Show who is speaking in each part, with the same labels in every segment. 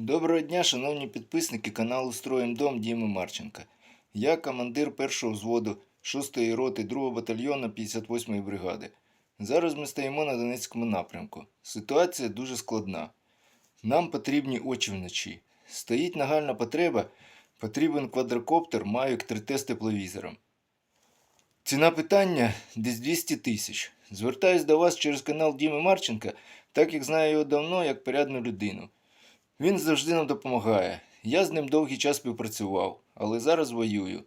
Speaker 1: Доброго дня, шановні підписники каналу Строїм Дом Діми Марченка. Я командир першого взводу 6-ї роти 2-го батальйону 58-ї бригади. Зараз ми стоїмо на Донецькому напрямку. Ситуація дуже складна. Нам потрібні очі вночі. Стоїть нагальна потреба, потрібен квадрокоптер Mavic 3T з тепловізором. Ціна питання десь 200 тисяч. Звертаюсь до вас через канал Діми Марченка, так як знаю його давно, як порядну людину. Він завжди нам допомагає. Я з ним довгий час співпрацював, але зараз воюю.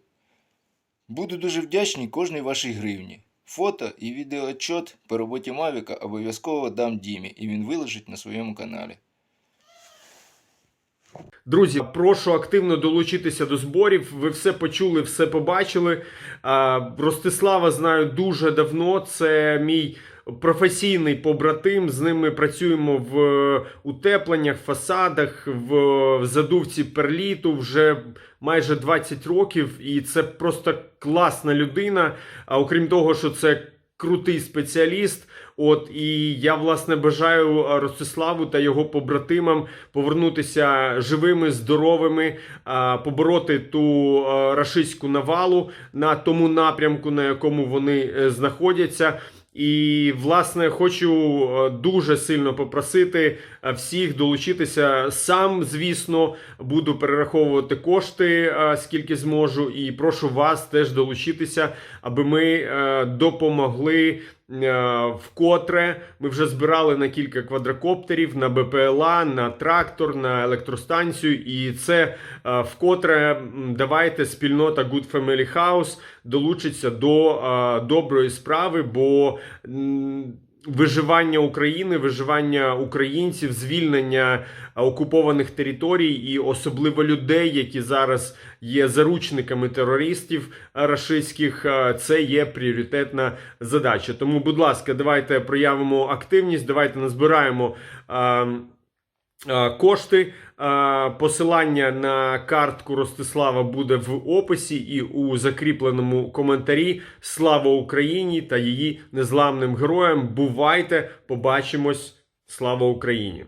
Speaker 1: Буду дуже вдячний кожній вашій гривні. Фото і відеоотчот по роботі Мавіка обов'язково дам Дімі, і він виложить на своєму каналі.
Speaker 2: Друзі, прошу активно долучитися до зборів. Ви все почули, все побачили. Ростислава знаю дуже давно. Це мій професійний побратим. З ним ми працюємо в утепленнях, фасадах, в, задувці перліту вже майже 20 років. І це просто класна людина. А окрім того, що це крутий спеціаліст. От і я власне бажаю Ростиславу та його побратимам повернутися живими, здоровими, побороти ту рашистську навалу на тому напрямку, на якому вони е, знаходяться. І, власне, хочу е, дуже сильно попросити е, всіх долучитися. Сам, звісно, буду перераховувати кошти, е, скільки зможу, і прошу вас теж долучитися, аби ми допомогли. Е, Вкотре ми вже збирали на кілька квадрокоптерів, на БПЛА, на трактор, на електростанцію. І це е, вкотре давайте спільнота Good Family House долучиться до е, доброї справи, бо виживання України, виживання українців, звільнення окупованих територій і особливо людей, які зараз є заручниками терористів рашистських, е, це є пріоритетна задача. Тому, будь ласка, давайте проявимо активність, давайте назбираємо. Е, Кошти е, посилання на картку Ростислава буде в описі і у закріпленому коментарі. Слава Україні та її незламним героям. Бувайте! Побачимось! Слава Україні!